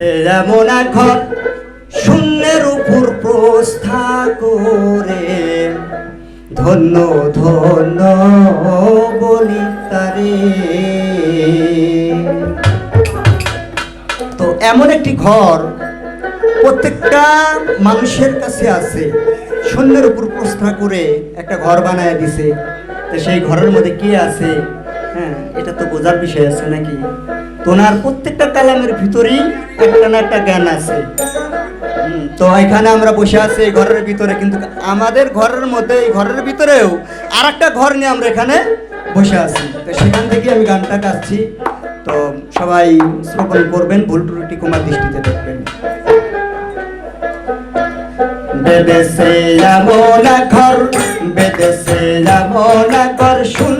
এমন এক ঘর শূন্যের উপর প্রস্থা করে। ধন্য ধন্য বলি তারে তো এমন একটি ঘর প্রত্যেকটা মানুষের কাছে আছে। শূন্যের উপর প্রস্থা করে একটা ঘর বানায় দিছে। তো সেই ঘরের মধ্যে কি আছে? হ্যাঁ এটা তো বোঝার বিষয় আছে নাকি? তোনার প্রত্যেকটা কালামের ভিতরেই একটা না একটা জ্ঞান আছে। তো এখানে আমরা বসে আছি এই ঘরের ভিতরে, কিন্তু আমাদের ঘরের মধ্যে, এই ঘরের ভিতরেও আর একটা ঘর নিয়ে আমরা এখানে বসে আছি। তো সেখান থেকে আমি গানটা গাচ্ছি। তো সবাই শ্রবণ করবেন, ভুল ত্রুটি কুমার দৃষ্টিতে দেখবেন। বেদেশে এমন এক ঘর বেদেশে এমন এক ঘর শূন্যের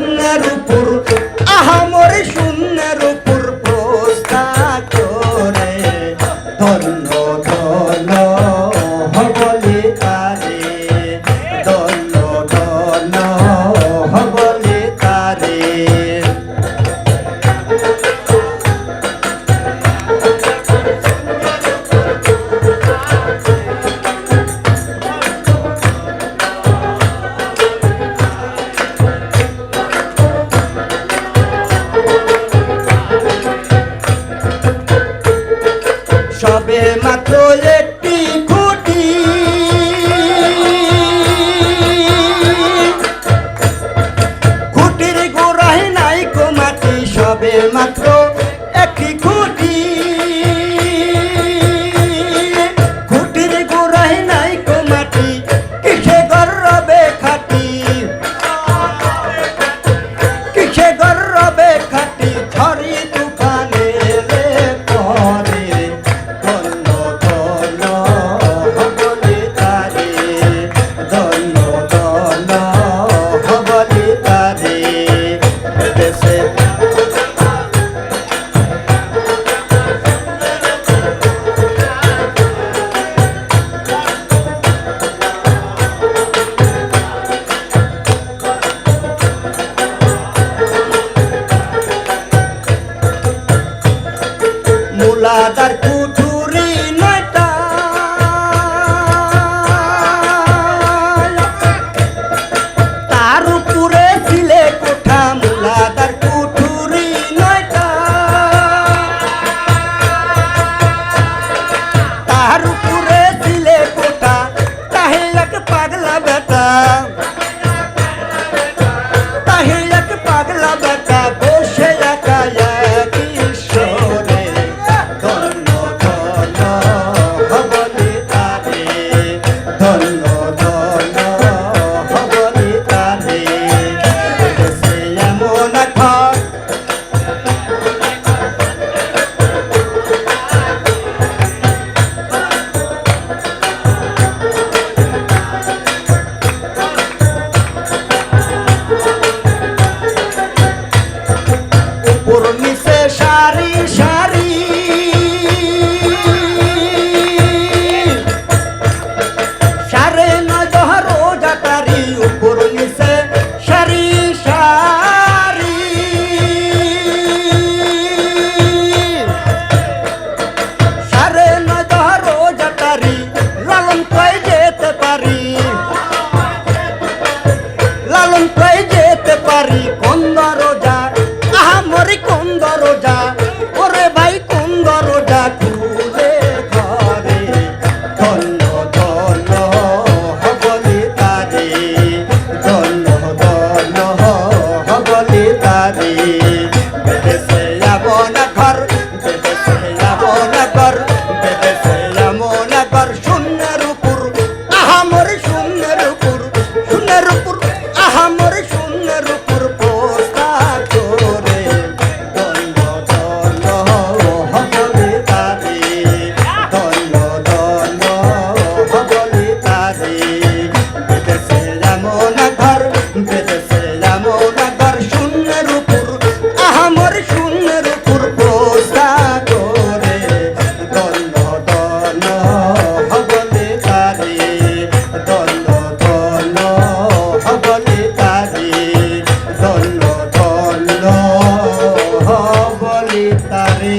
তারে